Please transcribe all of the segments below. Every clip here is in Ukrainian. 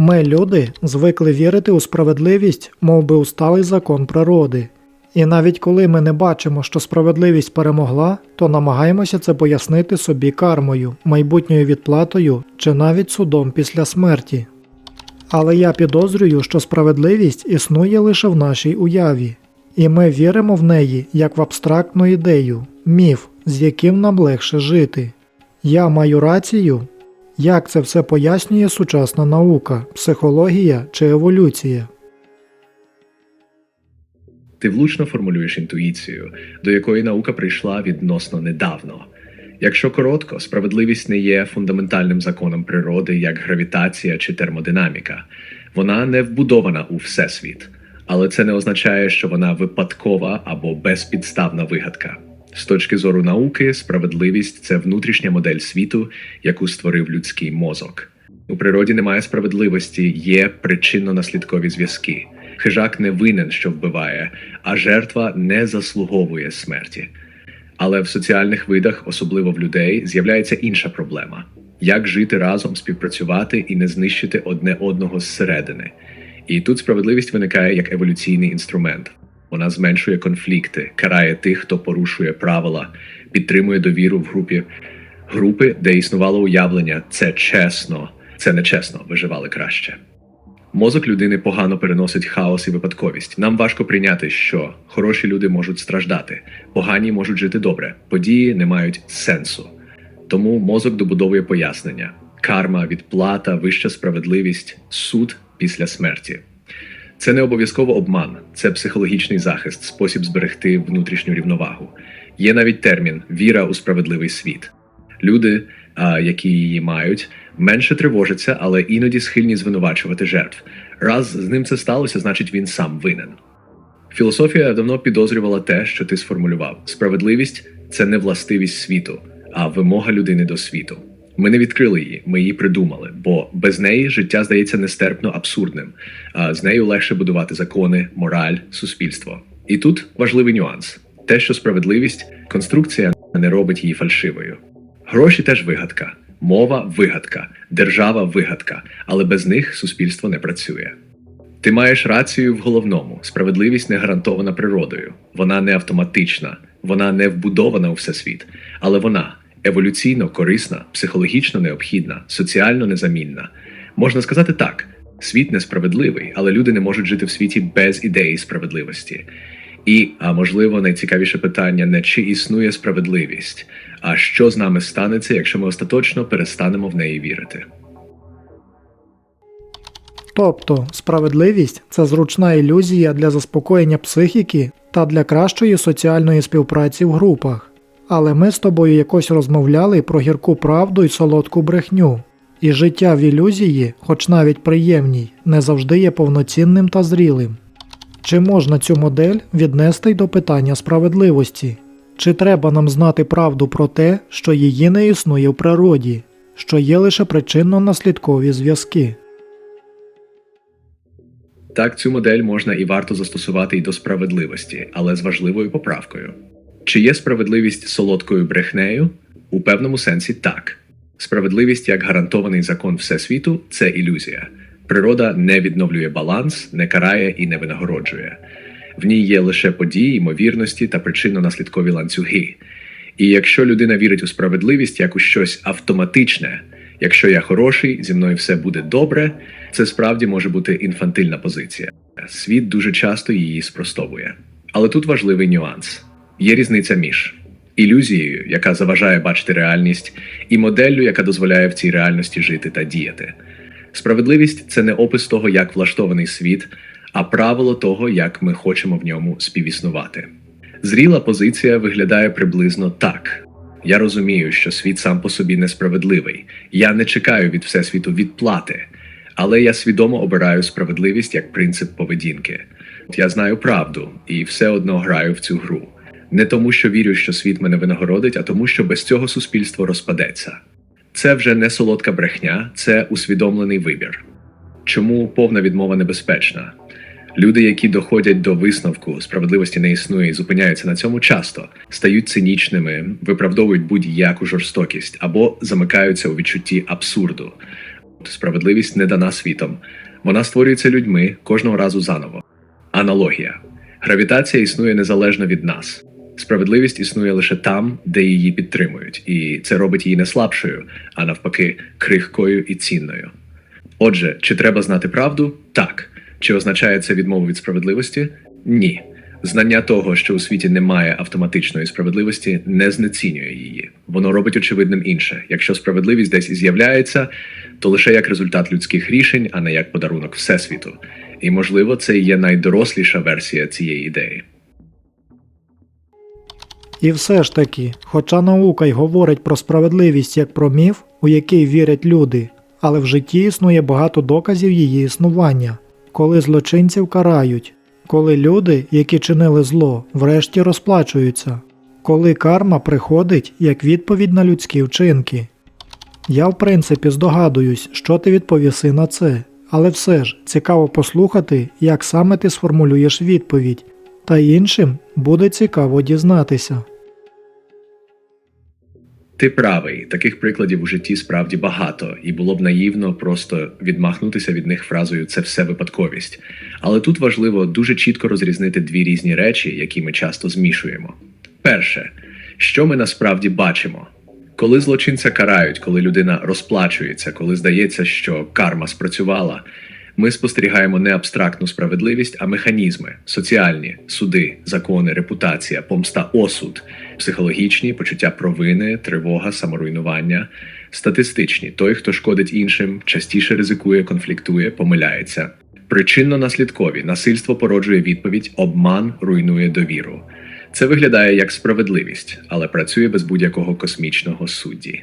Ми, люди, звикли вірити у справедливість, мов би у сталий закон природи. І навіть коли ми не бачимо, що справедливість перемогла, то намагаємося це пояснити собі кармою, майбутньою відплатою чи навіть судом після смерті. Але я підозрюю, що справедливість існує лише в нашій уяві, і ми віримо в неї як в абстрактну ідею, міф, з яким нам легше жити. Я маю рацію? Як це все пояснює сучасна наука, психологія чи еволюція? Ти влучно формулюєш інтуїцію, до якої наука прийшла відносно недавно. Якщо коротко, справедливість не є фундаментальним законом природи, як гравітація чи термодинаміка. Вона не вбудована у всесвіт, але це не означає, що вона випадкова або безпідставна вигадка. З точки зору науки, справедливість це внутрішня модель світу, яку створив людський мозок. У природі немає справедливості, є причинно-наслідкові зв'язки. Хижак не винен, що вбиває, а жертва не заслуговує смерті. Але в соціальних видах, особливо в людей, з'являється інша проблема: як жити разом, співпрацювати і не знищити одне одного зсередини. І тут справедливість виникає як еволюційний інструмент. Вона зменшує конфлікти, карає тих, хто порушує правила, підтримує довіру в групі групи, де існувало уявлення це чесно, це нечесно, виживали краще. Мозок людини погано переносить хаос і випадковість. Нам важко прийняти, що хороші люди можуть страждати, погані можуть жити добре, події не мають сенсу. Тому мозок добудовує пояснення: карма, відплата, вища справедливість, суд після смерті. Це не обов'язково обман, це психологічний захист, спосіб зберегти внутрішню рівновагу. Є навіть термін віра у справедливий світ. Люди, які її мають, менше тривожаться, але іноді схильні звинувачувати жертв. Раз з ним це сталося, значить він сам винен. Філософія давно підозрювала те, що ти сформулював: справедливість це не властивість світу, а вимога людини до світу. Ми не відкрили її, ми її придумали, бо без неї життя здається нестерпно абсурдним. З нею легше будувати закони, мораль, суспільство. І тут важливий нюанс: те, що справедливість, конструкція не робить її фальшивою. Гроші теж вигадка, мова вигадка, держава вигадка, але без них суспільство не працює. Ти маєш рацію в головному: справедливість не гарантована природою, вона не автоматична, вона не вбудована у всесвіт, але вона еволюційно корисна, психологічно необхідна, соціально незамінна. Можна сказати так: світ несправедливий, але люди не можуть жити в світі без ідеї справедливості. І, а можливо, найцікавіше питання не чи існує справедливість, а що з нами станеться, якщо ми остаточно перестанемо в неї вірити. Тобто, справедливість це зручна ілюзія для заспокоєння психіки та для кращої соціальної співпраці в групах. Але ми з тобою якось розмовляли про гірку правду і солодку брехню. І життя в ілюзії, хоч навіть приємній, не завжди є повноцінним та зрілим. Чи можна цю модель віднести й до питання справедливості? Чи треба нам знати правду про те, що її не існує в природі, що є лише причинно-наслідкові зв'язки? Так, цю модель можна і варто застосувати і до справедливості, але з важливою поправкою. Чи є справедливість солодкою брехнею? У певному сенсі так. Справедливість як гарантований закон всесвіту це ілюзія. Природа не відновлює баланс, не карає і не винагороджує. В ній є лише події, ймовірності та причинно-наслідкові ланцюги. І якщо людина вірить у справедливість як у щось автоматичне, якщо я хороший, зі мною все буде добре, це справді може бути інфантильна позиція. Світ дуже часто її спростовує. Але тут важливий нюанс: є різниця між ілюзією, яка заважає бачити реальність, і моделлю, яка дозволяє в цій реальності жити та діяти. Справедливість це не опис того, як влаштований світ, а правило того, як ми хочемо в ньому співіснувати. Зріла позиція виглядає приблизно так. Я розумію, що світ сам по собі несправедливий. Я не чекаю від всесвіту відплати, але я свідомо обираю справедливість як принцип поведінки. Я знаю правду і все одно граю в цю гру. Не тому, що вірю, що світ мене винагородить, а тому, що без цього суспільство розпадеться. Це вже не солодка брехня, це усвідомлений вибір. Чому повна відмова небезпечна? Люди, які доходять до висновку, справедливості не існує і зупиняються на цьому часто, стають цинічними, виправдовують будь-яку жорстокість або замикаються у відчутті абсурду. Справедливість не дана світом. Вона створюється людьми кожного разу заново. Аналогія. Гравітація існує незалежно від нас. Справедливість існує лише там, де її підтримують, і це робить її не слабшою, а навпаки, крихкою і цінною. Отже, чи треба знати правду? Так. Чи означає це відмову від справедливості? Ні. Знання того, що у світі немає автоматичної справедливості, не знецінює її. Воно робить очевидним інше. Якщо справедливість десь і з'являється, то лише як результат людських рішень, а не як подарунок всесвіту. І можливо, це є найдоросліша версія цієї ідеї. І все ж таки, хоча наука й говорить про справедливість як про міф, у який вірять люди, але в житті існує багато доказів її існування, коли злочинців карають, коли люди, які чинили зло, врешті розплачуються, коли карма приходить як відповідь на людські вчинки. Я в принципі здогадуюсь, що ти відповіси на це, але все ж цікаво послухати, як саме ти сформулюєш відповідь, та іншим буде цікаво дізнатися. Ти правий, таких прикладів у житті справді багато, і було б наївно просто відмахнутися від них фразою це все випадковість. Але тут важливо дуже чітко розрізнити дві різні речі, які ми часто змішуємо. Перше, що ми насправді бачимо? Коли злочинця карають, коли людина розплачується, коли здається, що карма спрацювала, ми спостерігаємо не абстрактну справедливість, а механізми соціальні, суди, закони, репутація, помста, осуд, психологічні почуття провини, тривога, саморуйнування, статистичні той, хто шкодить іншим, частіше ризикує, конфліктує, помиляється. Причинно-наслідкові насильство породжує відповідь, обман руйнує довіру. Це виглядає як справедливість, але працює без будь-якого космічного судді.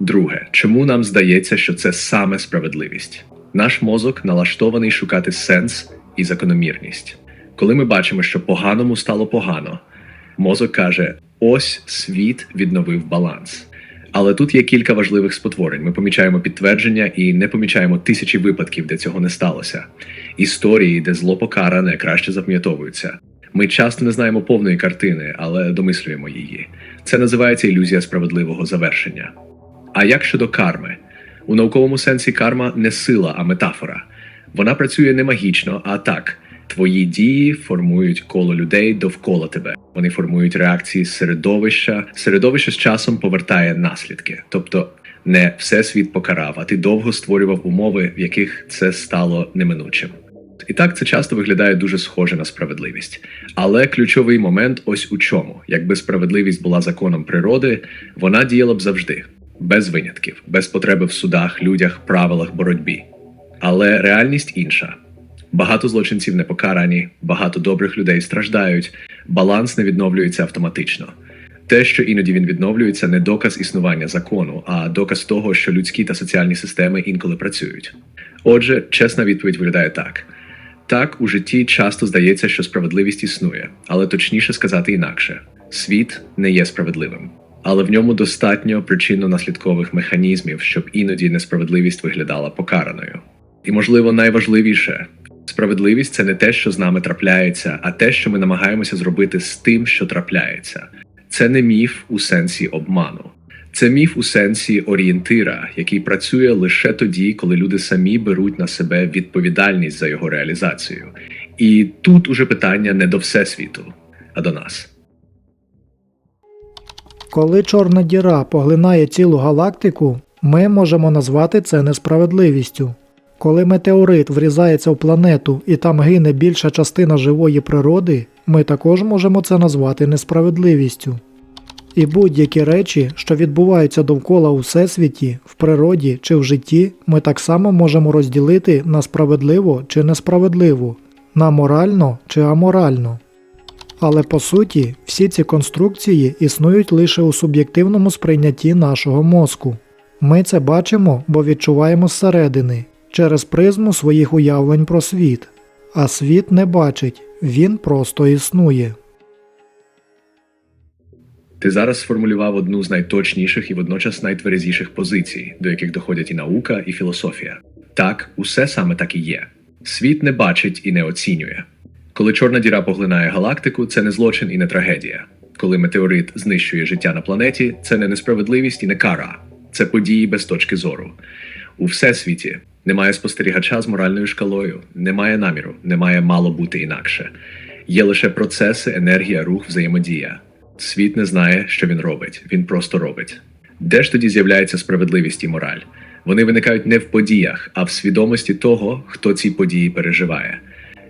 Друге, чому нам здається, що це саме справедливість? Наш мозок налаштований шукати сенс і закономірність. Коли ми бачимо, що поганому стало погано, мозок каже: ось світ відновив баланс. Але тут є кілька важливих спотворень. Ми помічаємо підтвердження і не помічаємо тисячі випадків, де цього не сталося. Історії, де зло покаране, краще запам'ятовуються. Ми часто не знаємо повної картини, але домислюємо її. Це називається ілюзія справедливого завершення. А як щодо карми? У науковому сенсі карма не сила, а метафора. Вона працює не магічно, а так. Твої дії формують коло людей довкола тебе. Вони формують реакції середовища. Середовище з часом повертає наслідки. Тобто не всесвіт покарав, а ти довго створював умови, в яких це стало неминучим. І так це часто виглядає дуже схоже на справедливість. Але ключовий момент ось у чому: якби справедливість була законом природи, вона діяла б завжди, без винятків, без потреби в судах, людях, правилах боротьбі. Але реальність інша. Багато злочинців не покарані, багато добрих людей страждають, баланс не відновлюється автоматично. Те, що іноді він відновлюється, не доказ існування закону, а доказ того, що людські та соціальні системи інколи працюють. Отже, чесна відповідь виглядає так: так, у житті часто здається, що справедливість існує, але точніше сказати інакше: світ не є справедливим, але в ньому достатньо причинно-наслідкових механізмів, щоб іноді несправедливість виглядала покараною. І, можливо, найважливіше справедливість це не те, що з нами трапляється, а те, що ми намагаємося зробити з тим, що трапляється. Це не міф у сенсі обману. Це міф у сенсі орієнтира, який працює лише тоді, коли люди самі беруть на себе відповідальність за його реалізацію. І тут уже питання не до всесвіту, а до нас. Коли чорна діра поглинає цілу галактику, ми можемо назвати це несправедливістю. Коли метеорит врізається в планету і там гине більша частина живої природи, ми також можемо це назвати несправедливістю. І будь-які речі, що відбуваються довкола у всесвіті, в природі чи в житті, ми так само можемо розділити на справедливо чи несправедливо, на морально чи аморально. Але по суті, всі ці конструкції існують лише у суб'єктивному сприйнятті нашого мозку. Ми це бачимо, бо відчуваємо зсередини, через призму своїх уявлень про світ. А світ не бачить, він просто існує. Ти зараз сформулював одну з найточніших і водночас найтверезіших позицій, до яких доходять і наука, і філософія. Так, усе саме так і є. Світ не бачить і не оцінює. Коли чорна діра поглинає галактику, це не злочин і не трагедія. Коли метеорит знищує життя на планеті, це не несправедливість і не кара, це події без точки зору. У всесвіті немає спостерігача з моральною шкалою, немає наміру, немає мало бути інакше. Є лише процеси, енергія, рух, взаємодія. Світ не знає, що він робить, він просто робить. Де ж тоді з'являється справедливість і мораль? Вони виникають не в подіях, а в свідомості того, хто ці події переживає.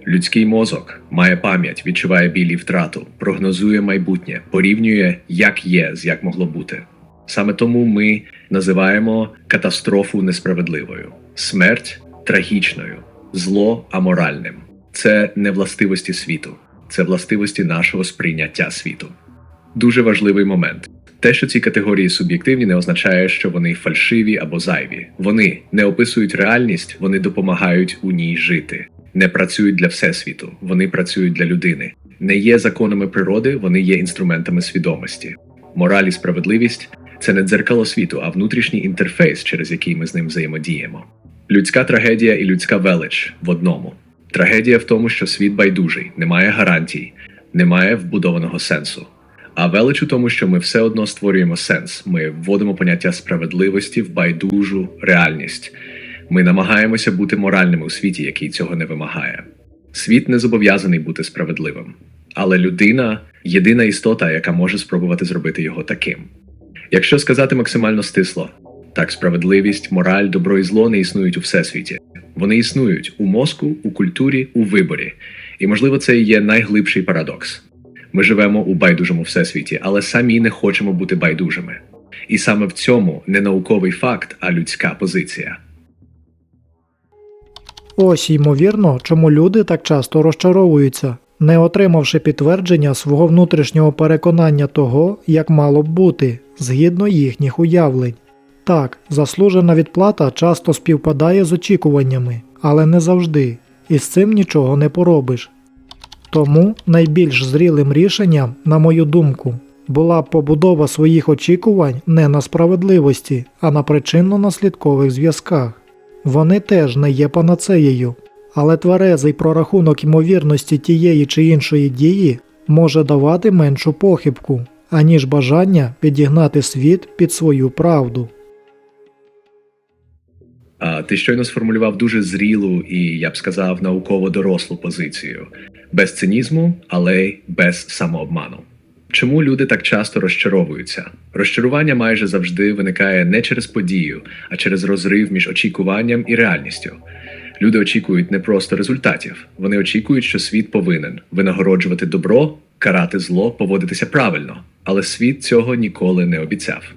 Людський мозок має пам'ять, відчуває біль і втрату, прогнозує майбутнє, порівнює, як є, з як могло бути. Саме тому ми називаємо катастрофу несправедливою, смерть трагічною, зло аморальним. Це не властивості світу, це властивості нашого сприйняття світу. Дуже важливий момент. Те, що ці категорії суб'єктивні, не означає, що вони фальшиві або зайві. Вони не описують реальність, вони допомагають у ній жити, не працюють для всесвіту, вони працюють для людини. Не є законами природи, вони є інструментами свідомості. Мораль і справедливість це не дзеркало світу, а внутрішній інтерфейс, через який ми з ним взаємодіємо. Людська трагедія і людська велич в одному. Трагедія в тому, що світ байдужий, немає гарантій, немає вбудованого сенсу. А велич у тому, що ми все одно створюємо сенс. Ми вводимо поняття справедливості в байдужу реальність. Ми намагаємося бути моральними у світі, який цього не вимагає. Світ не зобов'язаний бути справедливим, але людина єдина істота, яка може спробувати зробити його таким. Якщо сказати максимально стисло, так справедливість, мораль, добро і зло не існують у всесвіті. Вони існують у мозку, у культурі, у виборі. І можливо, це і є найглибший парадокс. Ми живемо у байдужому всесвіті, але самі не хочемо бути байдужими. І саме в цьому не науковий факт, а людська позиція. Ось ймовірно, чому люди так часто розчаровуються, не отримавши підтвердження свого внутрішнього переконання того, як мало б бути, згідно їхніх уявлень. Так, заслужена відплата часто співпадає з очікуваннями, але не завжди, і з цим нічого не поробиш. Тому найбільш зрілим рішенням, на мою думку, була б побудова своїх очікувань не на справедливості, а на причинно-наслідкових зв'язках. Вони теж не є панацеєю, але тверезий прорахунок ймовірності тієї чи іншої дії може давати меншу похибку, аніж бажання підігнати світ під свою правду. А ти щойно сформулював дуже зрілу і, я б сказав, науково дорослу позицію без цинізму, але й без самообману. Чому люди так часто розчаровуються? Розчарування майже завжди виникає не через подію, а через розрив між очікуванням і реальністю. Люди очікують не просто результатів, вони очікують, що світ повинен винагороджувати добро, карати зло, поводитися правильно, але світ цього ніколи не обіцяв.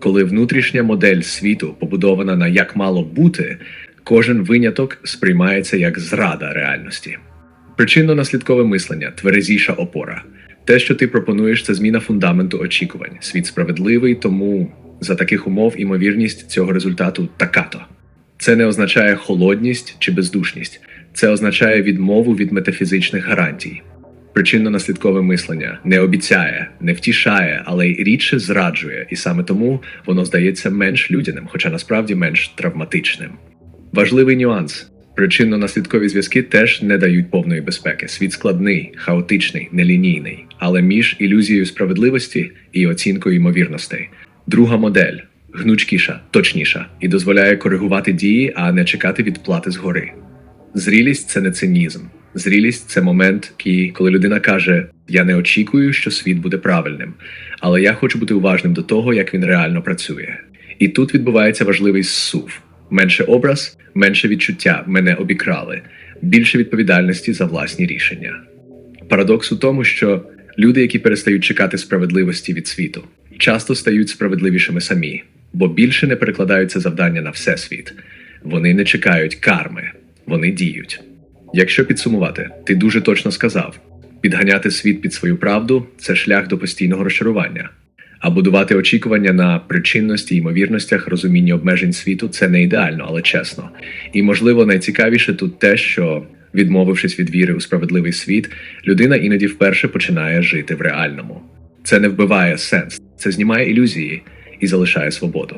Коли внутрішня модель світу побудована на як мало бути, кожен виняток сприймається як зрада реальності. Причинно-наслідкове мислення, тверезіша опора. Те, що ти пропонуєш, це зміна фундаменту очікувань. Світ справедливий, тому за таких умов імовірність цього результату така-то. Це не означає холодність чи бездушність, це означає відмову від метафізичних гарантій. Причинно-наслідкове мислення не обіцяє, не втішає, але й рідше зраджує, і саме тому воно здається менш людяним, хоча насправді менш травматичним. Важливий нюанс: причинно-наслідкові зв'язки теж не дають повної безпеки. Світ складний, хаотичний, нелінійний, але між ілюзією справедливості і оцінкою ймовірностей. Друга модель гнучкіша, точніша і дозволяє коригувати дії, а не чекати відплати згори. Зрілість це не цинізм. Зрілість це момент, коли людина каже: Я не очікую, що світ буде правильним, але я хочу бути уважним до того, як він реально працює. І тут відбувається важливий зсув: менше образ, менше відчуття, мене обікрали, більше відповідальності за власні рішення. Парадокс у тому, що люди, які перестають чекати справедливості від світу, часто стають справедливішими самі, бо більше не перекладаються завдання на всесвіт. Вони не чекають карми, вони діють. Якщо підсумувати, ти дуже точно сказав: підганяти світ під свою правду це шлях до постійного розчарування. А будувати очікування на причинності, ймовірностях, розумінні обмежень світу це не ідеально, але чесно. І можливо найцікавіше тут те, що, відмовившись від віри у справедливий світ, людина іноді вперше починає жити в реальному. Це не вбиває сенс, це знімає ілюзії і залишає свободу.